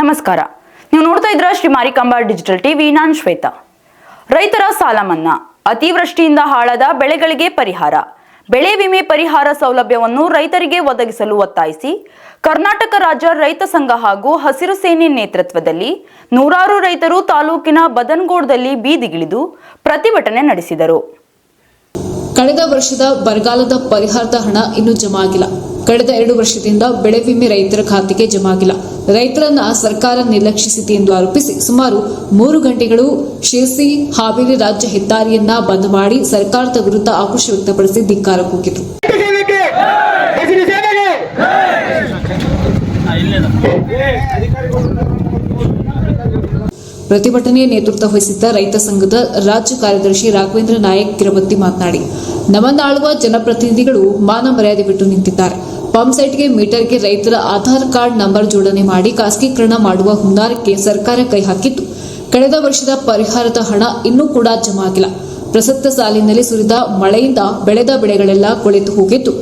ನಮಸ್ಕಾರ. ನೀವು ನೋಡ್ತಾ ಇದ್ರ ಶ್ರೀ ಮಾರಿಕಾಂಬಾ ಡಿಜಿಟಲ್ ಟಿವಿ, ನಾನ್ ಶ್ವೇತಾ. ರೈತರ ಸಾಲ ಮನ್ನಾ. ಅತಿವೃಷ್ಟಿಯಿಂದ ಹಾಳಾದ ಬೆಳೆಗಳಿಗೆ ಪರಿಹಾರ. ಬೆಳೆ ವಿಮೆ ಪರಿಹಾರ ಸೌಲಭ್ಯವನ್ನು ರೈತರಿಗೆ ಒದಗಿಸಲು ಒತ್ತಾಯಿಸಿ, ಕರ್ನಾಟಕ ರಾಜ್ಯ ರೈತ ಸಂಘ ಹಾಗೂ ಹಸಿರು ಸೇನೆ ನೇತೃತ್ವದಲ್ಲಿ ನೂರಾರು ರೈತರು ತಾಲೂಕಿನ ಬದನ್ಗೋಡ್ದಲ್ಲಿ ಬೀದಿಗಿಳಿದು ಪ್ರತಿಭಟನೆ ನಡೆಸಿದರು. ಕಳೆದ ವರ್ಷದ ಬರಗಾಲದ ಪರಿಹಾರದ ಹಣ ಇನ್ನೂ ಜಮಾ ಆಗಿಲ್ಲ. ಕಳೆದ ಎರಡು ವರ್ಷದಿಂದ ಬೆಳೆ ವಿಮೆ ರೈತರ ಖಾತೆಗೆ ಜಮಾ ಆಗಿಲ್ಲ ರೈತರನ್ನ ಸರ್ಕಾರ ನಿರ್ಲಕ್ಷಿಸಿದೆ ಎಂದು ಆರೋಪಿಸಿ ಸುಮಾರು ಮೂರು ಗಂಟೆಗಳು ಶಿರ್ಸಿ, ಹಾವೇರಿ ರಾಜ್ಯ ಹೆದ್ದಾರಿಯನ್ನ ಬಂದ್ ಮಾಡಿ ಸರ್ಕಾರದ ವಿರುದ್ಧ ಆಕ್ರೋಶ ವ್ಯಕ್ತಪಡಿಸಿ ಧಿಕ್ಕಾರ ಸೇನೆಗೆ ಪ್ರತಿಭಟನೆಯ ನೇತೃತ್ವ ವಹಿಸಿದ್ದ ರೈತ ಸಂಘದ ರಾಜ್ಯ ಕಾರ್ಯದರ್ಶಿ ರಾಘವೇಂದ್ರ ನಾಯಕ್ ಕಿರಬತ್ತಿ ಮಾತನಾಡಿ ನಮ್ಮನ್ನಾಳುವ ಜನಪ್ರತಿನಿಧಿಗಳು ಮಾನ ಮರ್ಯಾದೆ ಬಿಟ್ಟು ನಿಂತಿದ್ದಾರೆ. ಪಂಪ್ ಸೆಟ್ಗೆ ಮೀಟರ್ಗೆ ರೈತರ ಆಧಾರ್ ಕಾರ್ಡ್ ನಂಬರ್ ಜೋಡಣೆ ಮಾಡಿ ಖಾಸಗೀಕರಣ ಮಾಡುವ ಹುನ್ನಾರಕ್ಕೆ ಸರ್ಕಾರ ಕೈ ಹಾಕಿತ್ತು. ಕಳೆದ ವರ್ಷದ ಪರಿಹಾರದ ಹಣ ಇನ್ನೂ ಕೂಡ ಜಮಾ ಆಗಿಲ್ಲ. ಪ್ರಸಕ್ತ ಸಾಲಿನಲ್ಲಿ ಸುರಿದ ಮಳೆಯಿಂದ ಬೆಳೆದ ಬೆಳೆಗಳೆಲ್ಲ ಕೊಳೆತು ಹೋಗಿದ್ದು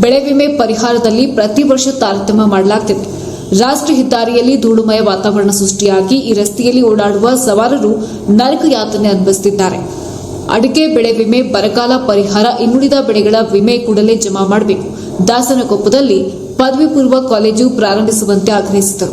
ಬೆಳೆ ವಿಮೆ ಪರಿಹಾರದಲ್ಲಿ ಪ್ರತಿ ವರ್ಷ ತಾರತಮ್ಯ ಮಾಡಲಾಗ್ತಿತ್ತು. ರಾಷ್ಟ್ರೀಯ ಹೆದ್ದಾರಿಯಲ್ಲಿ ಧೂಳುಮಯ ವಾತಾವರಣ ಸೃಷ್ಟಿಯಾಗಿ ಈ ರಸ್ತೆಯಲ್ಲಿ ಓಡಾಡುವ ಸವಾರರು ನರಕ ಯಾತನೆ ಅನುಭವಿಸುತ್ತಿದ್ದಾರೆ. ಅಡಿಕೆ ಬೆಳೆ ವಿಮೆ, ಬರಗಾಲ ಪರಿಹಾರ, ಇನ್ನುಳಿದ ಬೆಳೆಗಳ ವಿಮೆ ಕೂಡಲೇ ಜಮಾ ಮಾಡಬೇಕು. ದಾಸನಕೊಪ್ಪದಲ್ಲಿ ಪದವಿ ಪೂರ್ವ ಕಾಲೇಜು ಪ್ರಾರಂಭಿಸುವಂತೆ ಆಗ್ರಹಿಸಿದರು.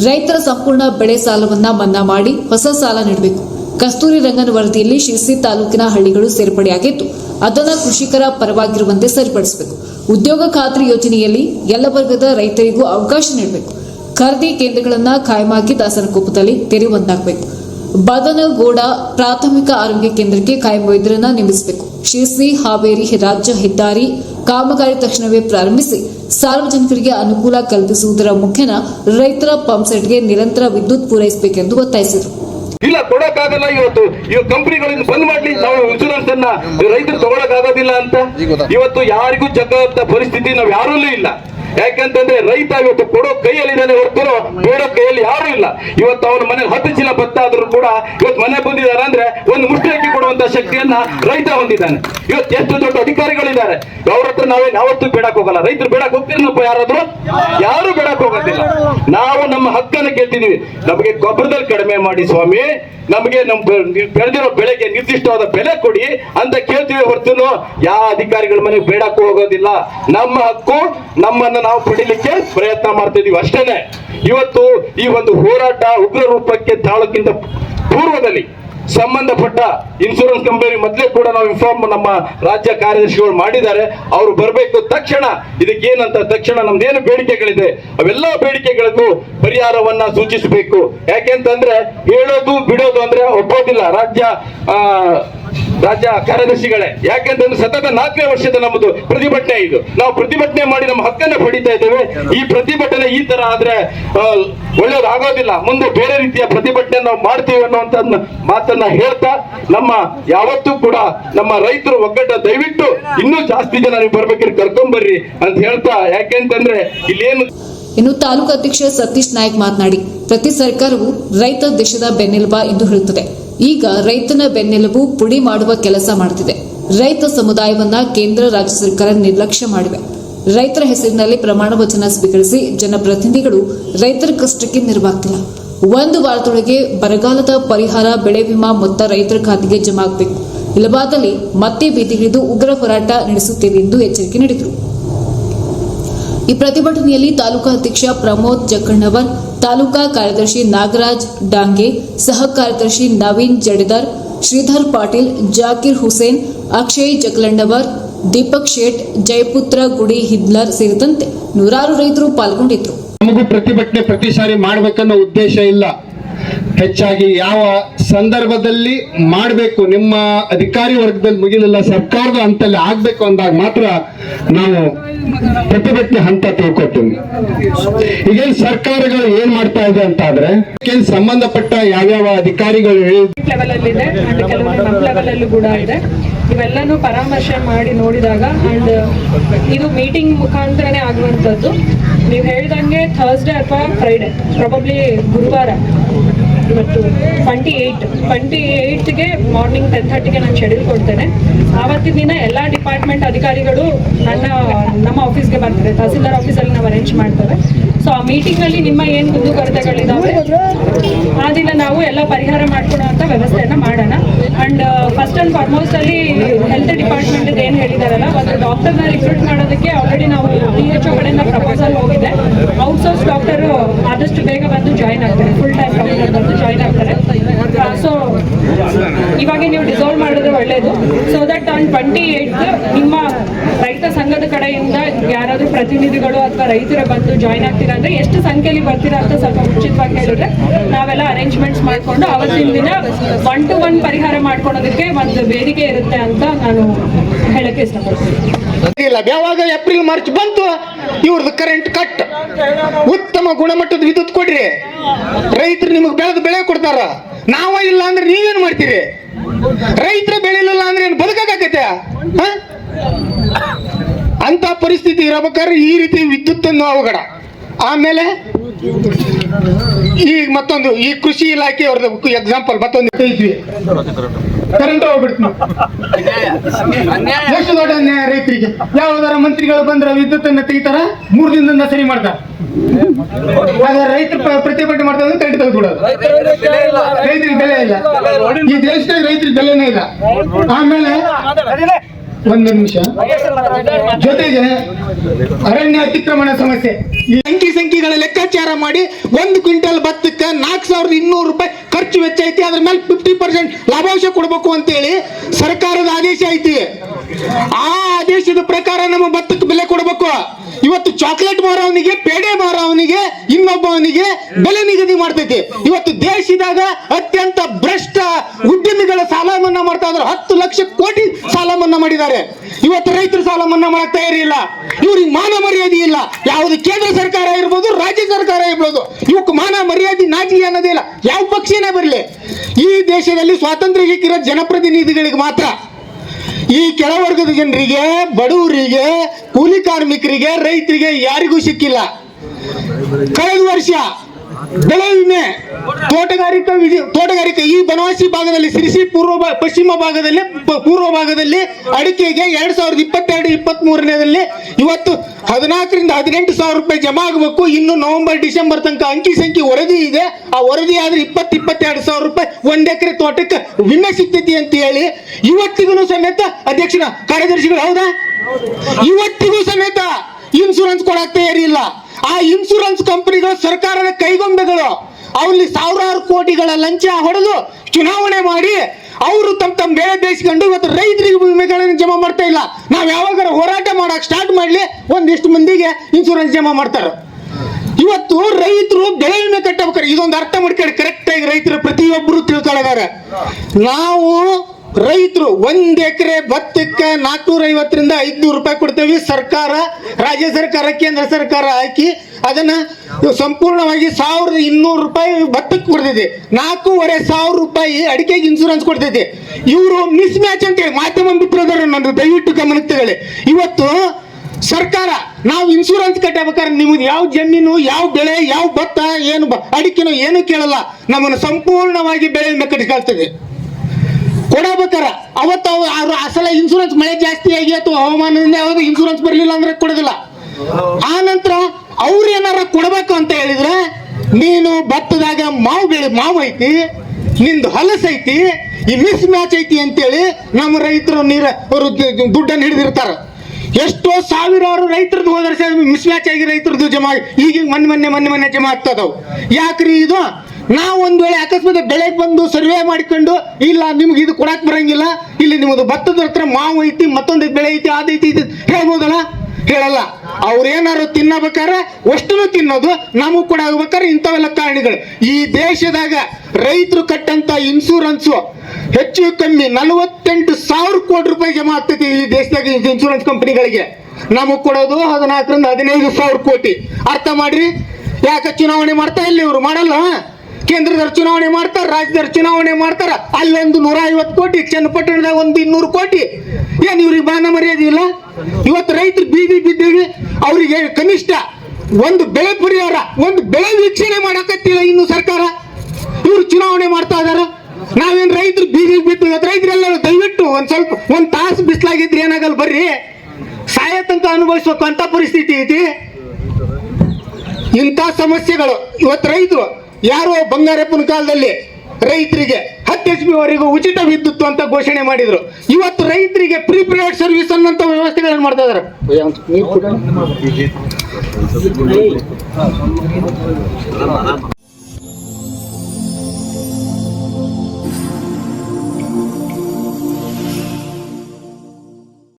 ರೈತರ ಸಂಪೂರ್ಣ ಬೆಳೆ ಸಾಲವನ್ನ ಮನ್ನಾ ಮಾಡಿ ಹೊಸ ಸಾಲ ನೀಡಬೇಕು. ಕಸ್ತೂರಿ ರಂಗನ ವರದಿಯಲ್ಲಿ ಶಿರಸಿ ತಾಲೂಕಿನ ಹಳ್ಳಿಗಳು ಸೇರ್ಪಡೆಯಾಗಿದ್ದು, ಅದನ್ನು ಕೃಷಿಕರ ಪರವಾಗಿರುವಂತೆ ಸರಿಪಡಿಸಬೇಕು. ಉದ್ಯೋಗ ಖಾತ್ರಿ ಯೋಜನೆಯಲ್ಲಿ ಎಲ್ಲ ವರ್ಗದ ರೈತರಿಗೂ ಅವಕಾಶ ನೀಡಬೇಕು. ಖರೀದಿ ಕೇಂದ್ರಗಳನ್ನು ಕಾಯಮಾಗಿ ದಾಸನಕೊಪ್ಪದಲ್ಲಿ ತೆರೆಯುವಂತಾಗಬೇಕು ಬದನಗೌಡ ಪ್ರಾಥಮಿಕ ಆರೋಗ್ಯ ಕೇಂದ್ರಕ್ಕೆ ಕಾಯಂ ವೈದ್ಯರನ್ನ ನೇಮಿಸಬೇಕು. ಶಿರಸಿ ಹಾವೇರಿ ರಾಜ್ಯ ಹೆದ್ದಾರಿ ಕಾಮಗಾರಿ ತಕ್ಷಣವೇ ಪ್ರಾರಂಭಿಸಿ ಸಾರ್ವಜನಿಕರಿಗೆ ಅನುಕೂಲ ಕಲ್ಪಿಸುವುದರ ಮುಖ್ಯನ ರೈತರ ಪಂಪ್ ಸೆಟ್ಗೆ ನಿರಂತರ ವಿದ್ಯುತ್ ಪೂರೈಸಬೇಕೆಂದು ಒತ್ತಾಯಿಸಿದರು. ಇಲ್ಲ ಕೊಡಕ್ಕಾಗಲ್ಲ ಇವತ್ತು. ಇವಾಗ ಕಂಪನಿಗಳನ್ನು ಬಂದ್ ಮಾಡ್ಲಿ ನಾವು ಇನ್ಶೂರೆನ್ಸ್ ಅನ್ನ ರೈತರು ತಗೊಳಕ್ ಆಗೋದಿಲ್ಲ ಅಂತ. ಇವತ್ತು ಯಾರಿಗೂ ಜಗ್ಗಂತ ಪರಿಸ್ಥಿತಿ ನಾವ್ ಯಾರಲ್ಲೂ ಇಲ್ಲ. ಯಾಕಂತಂದ್ರೆ ರೈತ ಇವತ್ತು ಕೊಡೋ ಕೈಯಲ್ಲಿ ಹೊರತು ಬೇಡೋ ಕೈಯಲ್ಲಿ ಯಾರು ಇಲ್ಲ. ಇವತ್ತು ಅವನ ಮನೆ ಹತ್ತು ಚೀಲ ಭತ್ತ ಆದ್ರೂ ಕೂಡ ಇವತ್ತು ಮನೆ ಬಂದಿದ್ದಾರೆ ಅಂದ್ರೆ ಒಂದು ಮುಷ್ಟಿ ಅಕ್ಕಿ ಕೊಡುವಂತ ಶಕ್ತಿಯನ್ನ ರೈತ ಹೊಂದಿದ್ದಾನೆ. ಇವತ್ತು ಎಷ್ಟು ದೊಡ್ಡ ಅಧಿಕಾರಿಗಳಿದ್ದಾರೆ. ಅವ್ರ ಹತ್ರ ನಾವೇನ್ ಯಾವತ್ತೂ ಬೇಡಕ್ ಹೋಗಲ್ಲ. ರೈತರು ಬೇಡಕ್ ಹೋಗ್ತಿರಲ್ಲಪ್ಪ ಯಾರಾದ್ರೂ? ಯಾರು ಬೇಡಕ್ ಹೋಗೋದಿಲ್ಲ. ನಾವು ನಮ್ಮ ಹಕ್ಕನ್ನು ಕೇಳ್ತಿದೀವಿ ನಮಗೆ ಗೊಬ್ಬರದಲ್ಲಿ ಕಡಿಮೆ ಮಾಡಿ ಸ್ವಾಮಿ. ನಮಗೆ ನಮ್ ಬೆ- ಬೆಳೆದಿರೋ ಬೆಳೆಗೆ ನಿರ್ದಿಷ್ಟವಾದ ಬೆಲೆ ಕೊಡಿ ಅಂತ ಕೇಳ್ತೀವಿ ಹೊರತು ಯಾವ ಅಧಿಕಾರಿಗಳ ಮನೆಗೆ ಬೇಡಕ್ಕೂ ಹೋಗೋದಿಲ್ಲ. ನಮ್ಮ ಹಕ್ಕು, ನಮ್ಮನ್ನ ನಾವು ಪಡಿಲಿಕ್ಕೆ ಪ್ರಯತ್ನ ಮಾಡ್ತಿದೀವಿ ಅಷ್ಟೇನೆ. ಇವತ್ತು ಈ ಒಂದು ಹೋರಾಟ ಉಗ್ರ ರೂಪಕ್ಕೆ ತಾಳಕ್ಕಿಂತ ಪೂರ್ವದಲ್ಲಿ ಸಂಬಂಧಪಟ್ಟ ಇನ್ಶೂರೆನ್ಸ್ ಕಂಪನಿ ಮೊದಲೇ ಕೂಡ ನಾವು ಇನ್ಫಾರ್ಮ್ ನಮ್ಮ ರಾಜ್ಯ ಕಾರ್ಯದರ್ಶಿಗಳು ಮಾಡಿದ್ದಾರೆ. ಅವರು ಬರಬೇಕು ತಕ್ಷಣ. ಇದಕ್ಕೇನಂತ ತಕ್ಷಣ ನಮ್ದೇನು ಬೇಡಿಕೆಗಳಿದೆ? ಅವೆಲ್ಲ ಬೇಡಿಕೆಗಳಿಗೂ ಪರಿಹಾರವನ್ನ ಸೂಚಿಸಬೇಕು. ಯಾಕೆಂತಂದ್ರೆ ಹೇಳೋದು ಬಿಡೋದು ಅಂದ್ರೆ ಒಪ್ಪೋದಿಲ್ಲ ರಾಜ್ಯ ರಾಜ್ಯ ಕಾರ್ಯದರ್ಶಿಗಳೇ, ಯಾಕೆಂದ್ರೆ ಸತತ ನಾಲ್ಕನೇ ವರ್ಷದ ನಮ್ಮದು ಪ್ರತಿಭಟನೆ ಇದು. ನಾವು ಪ್ರತಿಭಟನೆ ಮಾಡಿ ನಮ್ಮ ಹಕ್ಕನ್ನ ಪಡಿತಾ ಇದ್ದೇವೆ. ಈ ಪ್ರತಿಭಟನೆ ಈ ತರ ಆದ್ರೆ ಒಳ್ಳೇದಾಗೋದಿಲ್ಲ ಮುಂದೆ ಬೇರೆ ರೀತಿಯ ಪ್ರತಿಭಟನೆ ನಾವು ಮಾಡ್ತೀವಿ ಅನ್ನುವಂತ ಮಾತನ್ನ ಹೇಳ್ತಾ, ನಮ್ಮ ಯಾವತ್ತೂ ಕೂಡ ನಮ್ಮ ರೈತರು ಒಗ್ಗಟ್ಟ ದಯವಿಟ್ಟು ಇನ್ನೂ ಜಾಸ್ತಿ ಜನ ನೀವು ಬರ್ಬೇಕಿದ್ರೆ ಕರ್ಕೊಂಬರ್ರಿ ಅಂತ ಹೇಳ್ತಾ, ಯಾಕೆಂತಂದ್ರೆ ಇಲ್ಲೇನು ಇನ್ನು ತಾಲೂಕು ಅಧ್ಯಕ್ಷ ಸತೀಶ್ ನಾಯಕ್ ಮಾತನಾಡಿ, ಪ್ರತಿ ಸರ್ಕಾರವು ರೈತ ದೇಶದ ಬೆನ್ನೆಲುಬ ಎಂದು ಹೇಳುತ್ತದೆ. ಈಗ ರೈತನ ಬೆನ್ನೆಲುಬು ಪುಡಿ ಮಾಡುವ ಕೆಲಸ ಮಾಡುತ್ತಿದೆ ರೈತ ಸಮುದಾಯವನ್ನ ಕೇಂದ್ರ, ರಾಜ್ಯ ಸರ್ಕಾರ ನಿರ್ಲಕ್ಷ್ಯ ಮಾಡಿವೆ. ರೈತರ ಹೆಸರಿನಲ್ಲಿ ಪ್ರಮಾಣ ವಚನ ಸ್ವೀಕರಿಸಿ ಜನಪ್ರತಿನಿಧಿಗಳು ರೈತರ ಕಷ್ಟಕ್ಕೆ ನೆರವಾಗ್ತಿಲ್ಲ. ಒಂದು ವಾರದೊಳಗೆ ಬರಗಾಲದ ಪರಿಹಾರ, ಬೆಳೆ ವಿಮಾ ಮೊತ್ತ ರೈತರ ಖಾತೆಗೆ ಜಮಾ ಆಗಬೇಕು. ಇಲ್ಲವಾದಲ್ಲಿ ಮತ್ತೆ ಬೀದಿಗಿಳಿದು ಉಗ್ರ ಹೋರಾಟ ನಡೆಸುತ್ತೇವೆ ಎಂದು ಎಚ್ಚರಿಕೆ ನೀಡಿದರು. ಈ ಪ್ರತಿಭಟನೆಯಲ್ಲಿ ತಾಲೂಕಾ ಅಧ್ಯಕ್ಷ ಪ್ರಮೋದ್ ಜಕ್ಕಣ್ಣವರ್ ತಾಲೂಕಾ ಕಾರ್ಯದರ್ಶಿ ನಾಗರಾಜ್ ಡಾಂಗೆ, ಸಹ ಕಾರ್ಯದರ್ಶಿ ನವೀನ್ ಜಡೇದಾರ್, ಶ್ರೀಧರ್ ಪಾಟೀಲ್, ಜಾಕಿರ್ ಹುಸೇನ್, ಅಕ್ಷಯ್ ಜಗಲಂಡವರ್ ದೀಪಕ್ ಶೇಟ್, ಜಯಪುತ್ರ ಗುಡಿ ಹಿದ್ಲರ್ ಸೇರಿದಂತೆ ನೂರಾರು ರೈತರು ಪಾಲ್ಗೊಂಡಿದ್ರು ನಮಗೂ ಪ್ರತಿಭಟನೆ ಪ್ರತಿ ಸಾರಿ ಮಾಡ್ಬೇಕನ್ನೋ ಉದ್ದೇಶ ಇಲ್ಲ. ಹೆಚ್ಚಾಗಿ ಯಾವ ಸಂದರ್ಭದಲ್ಲಿ ಮಾಡಬೇಕು ನಿಮ್ಮ ಅಧಿಕಾರಿ ವರ್ಗದಲ್ಲಿ ಮುಗಿಲಿಲ್ಲ, ಸರ್ಕಾರದ ಹಂತಲ್ಲಿ ಆಗ್ಬೇಕು ಅಂದಾಗ ಮಾತ್ರ ನಾವು ಪ್ರತಿಭಟನೆ ಹಂತ ತಿಳ್ಕೊತೀವಿ ಈಗೇನು ಸರ್ಕಾರಗಳು ಏನ್ ಮಾಡ್ತಾ ಇದೆ ಅಂತ ಆದ್ರೆ ಸಂಬಂಧಪಟ್ಟ ಯಾವ್ಯಾವ ಅಧಿಕಾರಿಗಳು ಲೆವೆಲ್ ಇದೆ ಅಂಡ್ ಕೆಲವೊಂದು ನಮ್ಮ ಲೆವೆಲ್ ಅಲ್ಲೂ ಕೂಡ ಇದೆ. ಇವೆಲ್ಲನೂ ಪರಾಮರ್ಶೆ ಮಾಡಿ ನೋಡಿದಾಗ ಅಂಡ್ ಇದು ಮೀಟಿಂಗ್ ಮುಖಾಂತರನೇ ಆಗುವಂಥದ್ದು. ನೀವು ಹೇಳಿದಂಗೆ ಥರ್ಸ್ಡೇ ಅಥವಾ ಫ್ರೈಡೆ ಪ್ರಾಬಬ್ಲಿ ಗುರುವಾರ. ಇವತ್ತು ಟ್ವೆಂಟಿ ಏಯ್ಟ್ ಟ್ವೆಂಟಿ ಏಯ್ಟ್ಗೆ ಮಾರ್ನಿಂಗ್ ಟೆನ್ ಥರ್ಟಿಗೆ ನಾನು ಶೆಡ್ಯೂಲ್ ಕೊಡ್ತೇನೆ. ಆವತ್ತಿನ ದಿನ ಎಲ್ಲ ಡಿಪಾರ್ಟ್ಮೆಂಟ್ ಅಧಿಕಾರಿಗಳು ನನ್ನ ನಮ್ಮ ಆಫೀಸ್ಗೆ ಬರ್ತಾರೆ. ತಹಸೀಲ್ದಾರ್ ಆಫೀಸಲ್ಲಿ ನಾವು ಅರೇಂಜ್ ಮಾಡ್ತೇವೆ. ಸೊ ಆ ಮೀಟಿಂಗ್ ಅಲ್ಲಿ ನಿಮ್ಮ ಏನ್ ಕುಂದುಕೊರತೆಗಳಿದ್ದಾವೆ ಆ ನಾವು ಎಲ್ಲ ಪರಿಹಾರ ಮಾಡ್ಕೊಡೋ ಅಂತ ವ್ಯವಸ್ಥೆಯನ್ನ ಮಾಡೋಣ. ಅಂಡ್ ಫಸ್ಟ್ ಅಂಡ್ ಫಾರ್ಮೋಸ್ಟ್ ಅಲ್ಲಿ ಹೆಲ್ತ್ ಡಿಪಾರ್ಟ್ಮೆಂಟ್ ಏನ್ ಹೇಳಿದಾರಲ್ಲ, ಒಂದು ಡಾಕ್ಟರ್ನ ರಿಕ್ರೂಟ್ ಮಾಡೋದಕ್ಕೆ ಆಲ್ರೆಡಿ ನಾವು ಡಿ ಎಚ್ ಕಡೆಯಿಂದ ಪ್ರಪೋಸಲ್ ಹೋಗಿದೆ. ಔಟ್ಸೋರ್ಸ್ ಡಾಕ್ಟರ್ ಆದಷ್ಟು ಬೇಗ ಬಂದು ಜಾಯ್ನ್ ಆಗ್ತಾರೆ. ಫುಲ್ ಟೈಮ್ ಡಾಕ್ಟರ್ ಬಂದು ಜಾಯ್ನ್ ಆಗ್ತಾರೆ. ಸೊ ಇವಾಗ ನೀವು ಡಿಸಾಲ್ವ್ ಮಾಡಿದ್ರೆ ಒಳ್ಳೇದು. So that on twenty eight ನಿಮ್ಮ ರೈತ ಸಂಘದ ಕಡೆಯಿಂದ ಯಾರಾದರೂ ಪ್ರತಿನಿಧಿಗಳು ಅಥವಾ ರೈತರ ಬಂದು ಜಾಯ್ನ್ ಆಗ್ತೀರಾ ಅಂದ್ರೆ, ಎಷ್ಟು ಸಂಖ್ಯೆಯಲ್ಲಿ ಬರ್ತೀರಾ ಅಂತ ಸ್ವಲ್ಪ ಉಚಿತವಾಗಿ ಹೇಳಿದ್ರೆ, ನಾವೆಲ್ಲ ಅರೇಂಜ್ಮೆಂಟ್ಸ್ ಮಾಡಿಕೊಂಡು ಅವತ್ತಿನ ದಿನ ಒನ್ ಟು ಒನ್ ಪರಿಹಾರ ಮಾಡ್ಕೊಳೋದಕ್ಕೆ ಒಂದು ವೇದಿಕೆ ಇರುತ್ತೆ ಅಂತ ನಾನು ಹೇಳಕ್ಕೆ ಇಷ್ಟಪಡ್ತೀನಿ. ಯಾವಾಗ ಏಪ್ರಿಲ್ ಮಾರ್ಚ್ ಬಂತು ಇವ್ರದ್ದು ಕರೆಂಟ್ ಕಟ್ ಉತ್ತಮ ಗುಣಮಟ್ಟದ ವಿದ್ಯುತ್ ಕೊಡ್ರಿ. ರೈತರು ನಿಮಗೆ ಬೆಳೆದ ಬೆಳೆ ಕೊಡ್ತಾರ. ನಾವ ಇಲ್ಲ ಅಂದ್ರೆ ನೀವೇನ್ ಮಾಡ್ತೀರಿ? ರೈತರು ಬೆಳಿಲಿಲ್ಲ ಅಂದ್ರೆ ಏನ್ ಬದುಕಾಗತ್ತೆ ಅಂತ ಪರಿಸ್ಥಿತಿ ಇರಬೇಕಾದ್ರೆ ಈ ರೀತಿ ವಿದ್ಯುತ್ ಅನ್ನು ಅವಘಡ. ಆಮೇಲೆ ಈಗ ಮತ್ತೊಂದು, ಈ ಕೃಷಿ ಇಲಾಖೆ ಅವ್ರದ್ದು ಎಕ್ಸಾಂಪಲ್ ಮತ್ತೊಂದು. ಕರೆಂಟ್ ಹೋಗ್ಬಿಡ್ತು ಎಷ್ಟು ದೊಡ್ಡ ಅನ್ಯಾಯ ರೈತರಿಗೆ? ಯಾವ್ದಾರ ಮಂತ್ರಿಗಳು ಬಂದ್ರೆ ವಿದ್ಯುತ್ ಅನ್ನ ತೆಗಿತಾರ, ಮೂರ್ ದಿನದಿಂದ ಸರಿ ಮಾಡ್ತಾರ. ರೈತರು ಪ್ರತಿಭಟನೆ ಮಾಡ್ತಾರೆ ಕರೆಂಟ್ ತೆಗೆದುಕೊಡೋದು ರೈತರಿಗೆ ಬೆಲೆ ಇಲ್ಲ. ಈ ದೇಶದಾಗ ರೈತರಿಗೆ ಬೆಲೆನೇ ಇಲ್ಲ. ಆಮೇಲೆ ಒಂದು ನಿಮಿಷ. ಜೊತೆಗೆ ಅರಣ್ಯ ಅತಿಕ್ರಮಣ ಸಮಸ್ಯೆ. ಈ ಅಂಕಿ ಸಂಖ್ಯೆಗಳ ಲೆಕ್ಕಾಚಾರ ಮಾಡಿ ಒಂದು ಕ್ವಿಂಟಲ್ ಭತ್ತಕ್ಕೆ ನಾಲ್ಕು ಸಾವಿರದ ಇನ್ನೂರು ರೂಪಾಯಿ ಖರ್ಚು ವೆಚ್ಚ ಐತಿ, ಅದ್ರ ಮೇಲೆ ಫಿಫ್ಟಿ ಪರ್ಸೆಂಟ್ ಲಾಭಾಂಶ ಕೊಡಬೇಕು ಅಂತೇಳಿ ಸರ್ಕಾರದ ಆದೇಶ ಐತಿ. ಆ ಆದೇಶದ ಪ್ರಕಾರ ನಮ್ಮ ಭತ್ತಕ್ಕೆ ಬೆಲೆ ಕೊಡಬೇಕು. ಇವತ್ತು ಚಾಕ್ಲೇಟ್ ಮಾರವನಿಗೆ, ಪೇಡೆ ಮಾರವನಿಗೆ, ಇನ್ನೊಬ್ಬವನಿಗೆ ಬೆಲೆ ನಿಗದಿ ಮಾಡ್ತೈತಿ. ಇವತ್ತು ದೇಶದಾಗ ಅತ್ಯಂತ ಭ್ರಷ್ಟ ಉದ್ಯಮಿಗಳ ಸಾಲ ಮನ್ನಾ ಮಾಡ್ತಾ ಇದ್ರು ಹತ್ತು ಲಕ್ಷ ಕೋಟಿ ಸಾಲ ಮನ್ನಾ ಮಾಡಿದ್ದಾರೆ. ಇವತ್ತು ರೈತರು ಸಾಲ ಮನ್ನಾ ಮಾಡಕ್ ತಯಾರಿಲ್ಲ ಇವ್ರಿಗೆ ಮಾನ ಮರ್ಯಾದೆ ಇಲ್ಲ. ಯಾವುದು ಕೇಂದ್ರ ಸರ್ಕಾರ ಇರ್ಬೋದು, ರಾಜ್ಯ ಸರ್ಕಾರ ಇರ್ಬೋದು. ಇವಕ್ಕೆ ಮಾನ ಮರ್ಯಾದೆ ನಾಚಿಕೆ ಅನ್ನೋದಿಲ್ಲ ಯಾವ ಪಕ್ಷನೇ ಬರಲಿ. ಈ ದೇಶದಲ್ಲಿ ಸ್ವಾತಂತ್ರ್ಯ ಸಿಕ್ಕಿರೋ ಜನಪ್ರತಿನಿಧಿಗಳಿಗೆ ಮಾತ್ರ ಈ ಕೆಳವರ್ಗದ ಜನರಿಗೆ ಬಡವರಿಗೆ ಕೂಲಿ ಕಾರ್ಮಿಕರಿಗೆ ರೈತರಿಗೆ ಯಾರಿಗೂ ಸಿಕ್ಕಿಲ್ಲ. ಕಳೆದ ವರ್ಷ ಬೆಳೆ ವಿಮೆ ತೋಟಗಾರಿಕಾ ತೋಟಗಾರಿಕೆ ಈ ಬನವಾಸಿ ಭಾಗದಲ್ಲಿ ಸಿರಿಸಿ ಪೂರ್ವ ಪಶ್ಚಿಮ ಭಾಗದಲ್ಲಿ ಪೂರ್ವ ಭಾಗದಲ್ಲಿ ಅಡಿಕೆಗೆ ಎರಡ್ ಸಾವಿರದ ಇಪ್ಪತ್ತೆರಡು ಇಪ್ಪತ್ತ್ ಮೂರನೇದಲ್ಲಿ ಇವತ್ತು ಹದಿನಾಲ್ಕರಿಂದ ಹದಿನೆಂಟು ಸಾವಿರ ರೂಪಾಯಿ ಜಮಾ ಆಗಬೇಕು. ಇನ್ನು ನವೆಂಬರ್, ಡಿಸೆಂಬರ್ ತನಕ ಅಂಕಿ ಸಂಖ್ಯೆ ವರದಿ ಇದೆ. ಆ ವರದಿ ಆದ್ರೆ ಇಪ್ಪತ್ತು, ಇಪ್ಪತ್ತೆರಡು ಸಾವಿರ ರೂಪಾಯಿ ಒಂದ್ ಎಕರೆ ತೋಟಕ್ಕೆ ವಿಮೆ ಸಿಗ್ತೈತಿ ಅಂತ ಹೇಳಿ ಇವತ್ತಿಗೂ ಸಮೇತ ಅಧ್ಯಕ್ಷರ ಕಾರ್ಯದರ್ಶಿಗಳು ಹೌದಾ? ಇವತ್ತಿಗೂ ಸಮೇತ ಇನ್ಸೂರೆನ್ಸ್ ಕೊಡಕ್ ತಯಾರಿಲ್ಲ ಆ ಇನ್ಶೂರೆನ್ಸ್ ಕಂಪನಿಗಳು ಸರ್ಕಾರದ ಕೈಗೊಂಬೆಗಳು ಅಲ್ಲಿ ಸಾವಿರಾರು ಕೋಟಿಗಳ ಲಂಚ ಹೊಡೆದು ಚುನಾವಣೆ ಮಾಡಿ ಅವರು ತಮ್ಮ ತಮ್ಮ ಬೆಳೆ ಬೇಯಿಸ್ಕೊಂಡು ಇವತ್ತು ರೈತರಿಗೆ ವಿಮೆಗಳನ್ನು ಜಮಾ ಮಾಡ್ತಾ ಇಲ್ಲ. ನಾವು ಯಾವಾಗ ಹೋರಾಟ ಮಾಡಕ್ ಸ್ಟಾರ್ಟ್ ಮಾಡ್ಲಿ, ಒಂದಿಷ್ಟು ಮಂದಿಗೆ ಇನ್ಶೂರೆನ್ಸ್ ಜಮಾ ಮಾಡ್ತಾರೆ. ಇವತ್ತು ರೈತರು ಬೆಳೆ ವಿಮೆ ಕಟ್ಟಬೇಕಾರೆ, ಇದೊಂದು ಅರ್ಥ ಮಾಡ್ಕೊಳ್ಳಿ ಕರೆಕ್ಟ್ ಆಗಿ ರೈತರು ಪ್ರತಿಯೊಬ್ಬರು ತಿಳ್ಕೊಳ್ಳೋದಾರೆ ನಾವು ರೈತರು ಒಂದ್ ಎಕರೆ ಭತ್ತಕ್ಕೆ ನಾಲ್ಕನೂರ ಐವತ್ತರಿಂದ ಐದ್ನೂರು ರೂಪಾಯಿ ಕೊಡ್ತೇವೆ ಸರ್ಕಾರ, ರಾಜ್ಯ ಸರ್ಕಾರ, ಕೇಂದ್ರ ಸರ್ಕಾರ ಹಾಕಿ ಅದನ್ನ ಸಂಪೂರ್ಣವಾಗಿ ಸಾವಿರದ ಇನ್ನೂರು ರೂಪಾಯಿ ಭತ್ತಕ್ಕೆ ಕೊಡ್ತೈತಿ. ನಾಲ್ಕೂವರೆ ಸಾವಿರ ರೂಪಾಯಿ ಅಡಿಕೆಗೆ ಇನ್ಸೂರೆನ್ಸ್ ಕೊಡ್ತೈತಿ. ಇವರು ಮಿಸ್ ಮ್ಯಾಚ್ ಅಂತೇಳಿ ಮಾಧ್ಯಮ ಮಿತ್ರದಾರ ನನ್ನ ದಯವಿಟ್ಟು ಗಮನಕ್ಕೆ ತಗೊಳ್ಳಿ. ಇವತ್ತು ಸರ್ಕಾರ, ನಾವು ಇನ್ಶೂರೆನ್ಸ್ ಕಟ್ಟಬೇಕಾದ್ರೆ ನಿಮ್ಗೆ ಯಾವ ಜಮೀನು, ಯಾವ ಬೆಳೆ, ಯಾವ ಭತ್ತ, ಏನು ಅಡಿಕೆನೋ ಏನು ಕೇಳಲ್ಲ. ನಮ್ಮನ್ನು ಸಂಪೂರ್ಣವಾಗಿ ಬೆಳೆ ಕಟ್ಟಿಕೊಳ್ತೇವೆ ಕೊಡಬೇಕಾರ. ಅವತ್ತು ಅವ- ಅವ್ರು ಅಸಲ ಇನ್ಶೂರೆನ್ಸ್ ಮಳೆ ಜಾಸ್ತಿ ಆಗಿ ಅಥವಾ ಹವಾಮಾನದಿಂದ ಇನ್ಶೂರೆನ್ಸ್ ಬರಲಿಲ್ಲ ಅಂದ್ರೆ ಕೊಡೋದಿಲ್ಲ. ಆ ನಂತರ ಅವ್ರು ಏನಾರ ಕೊಡಬೇಕು ಅಂತ ಹೇಳಿದ್ರೆ, ನೀನು ಭತ್ತದಾಗ ಮಾವು ಬೆಳೆ ಮಾವು ಐತಿ, ನಿಂದು ಹಲಸ ಐತಿ, ಈ ಮಿಸ್ ಮ್ಯಾಚ್ ಐತಿ ಅಂತೇಳಿ ನಮ್ಮ ರೈತರು ನೀರ ಅವರು ದುಡ್ಡನ್ನು ಹಿಡಿದಿರ್ತಾರ. ಎಷ್ಟೋ ಸಾವಿರಾರು ರೈತರದ್ದು ಹೋದ್ರೆ ಮಿಸ್ ಮ್ಯಾಚ್ ಆಗಿ ರೈತರದ್ದು ಜಮಾ ಈಗ ಮೊನ್ನೆ ಮೊನ್ನೆ ಮೊನ್ನೆ ಮೊನ್ನೆ ಜಮಾ ಆಗ್ತದವು. ಯಾಕ್ರಿ ಇದು? ನಾವು ಒಂದ್ ವೇಳೆ ಅಕಸ್ಮಾತ್ ಬೆಳೆಗೆ ಬಂದು ಸರ್ವೆ ಮಾಡ್ಕೊಂಡು, ಇಲ್ಲ, ನಿಮ್ಗೆ ಇದು ಕೊಡಕ್ ಬರಂಗಿಲ್ಲ, ಇಲ್ಲಿ ನಿಮ್ಮದು ಭತ್ತದ ಹತ್ರ ಮಾವು ಐತಿ, ಮತ್ತೊಂದು ಬೆಳೆ ಐತಿ ಅದೈತಿ ಇದು ಹೇಳ್ಬೋದಲ್ಲ? ಹೇಳಲ್ಲ. ಅವ್ರೇನಾರು ತಿನ್ನಬೇಕಾರೆ ಅಷ್ಟನ್ನು ತಿನ್ನೋದು, ನಮಗ್ ಕೂಡ ಆಗ್ಬೇಕಾದ್ರೆ ಇಂಥವೆಲ್ಲ ಕಾರಣಗಳು. ಈ ದೇಶದಾಗ ರೈತರು ಕಟ್ಟಂತ ಇನ್ಸೂರೆನ್ಸು ಹೆಚ್ಚು ಕಮ್ಮಿ ನಲವತ್ತೆಂಟು ಸಾವಿರ ಕೋಟಿ ರೂಪಾಯಿ ಜಮಾ ಆಗ್ತೈತಿ ಈ ದೇಶದಾಗ ಇನ್ಸೂರೆನ್ಸ್ ಕಂಪನಿಗಳಿಗೆ ನಮಗ್ ಕೊಡೋದು ಹದಿನಾಲ್ಕರಿಂದ ಹದಿನೈದು ಸಾವಿರ ಕೋಟಿ. ಅರ್ಥ ಮಾಡ್ರಿ? ಯಾಕೆ ಚುನಾವಣೆ ಮಾಡ್ತಾ ಇಲ್ಲ ಇವರು? ಮಾಡಲ್ಲ ಕೇಂದ್ರದವ್ರು ಚುನಾವಣೆ ಮಾಡ್ತಾರ ರಾಜ್ಯದ ಚುನಾವಣೆ ಮಾಡ್ತಾರ. ಅಲ್ಲೊಂದು ನೂರ ಐವತ್ತು ಕೋಟಿ, ಚನ್ನಪಟ್ಟಣದಾಗ ಒಂದು ಇನ್ನೂರು ಕೋಟಿ. ಏನ್ ಇವ್ರಿಗೆ ಮಾನ ಮರ್ಯಾದೆ ಇಲ್ಲ? ಇವತ್ತು ರೈತರು ಬೀದಿ ಬಿದ್ದೀವಿ ಅವರಿಗೆ ಕನಿಷ್ಠ ಒಂದು ಬೆಳೆ ಪರಿಹಾರ, ಒಂದು ಬೆಳೆ ವೀಕ್ಷಣೆ ಮಾಡಕತ್ತಿಲ್ಲ ಇನ್ನು ಸರ್ಕಾರ. ಇವ್ರು ಚುನಾವಣೆ ಮಾಡ್ತಾ ಇದಾರ. ನಾವೇನ್ ರೈತರು ಬೀದಿ ಬಿದ್ದು ರೈತರೆಲ್ಲ ದಯವಿಟ್ಟು ಒಂದ್ ಸ್ವಲ್ಪ, ಒಂದ್ ತಾಸು ಬಿಸ್ಲಾಗಿದ್ರೆ ಏನಾಗಲ್ಲ ಬರ್ರಿ. ಸಾಯ ತನಕ ಅಂತ ಪರಿಸ್ಥಿತಿ ಐತಿ. ಇಂಥ ಸಮಸ್ಯೆಗಳು ಇವತ್ತು ರೈತರು ಯಾರೋ ಬಂಗಾರಪ್ಪನ ಕಾಲದಲ್ಲಿ ರೈತರಿಗೆ ಹತ್ತು ಎಚ್ ಪಿ ವರೆಗೂ ಉಚಿತ ವಿದ್ಯುತ್ ಅಂತ ಘೋಷಣೆ ಮಾಡಿದ್ರು. ಇವತ್ತು ರೈತರಿಗೆ ಪ್ರಿಪೇಡ್ ಸರ್ವಿಸ್ ಅನ್ನಂತ ವ್ಯವಸ್ಥೆಗಳನ್ನು ಮಾಡ್ತಾ ಇದಾರೆ.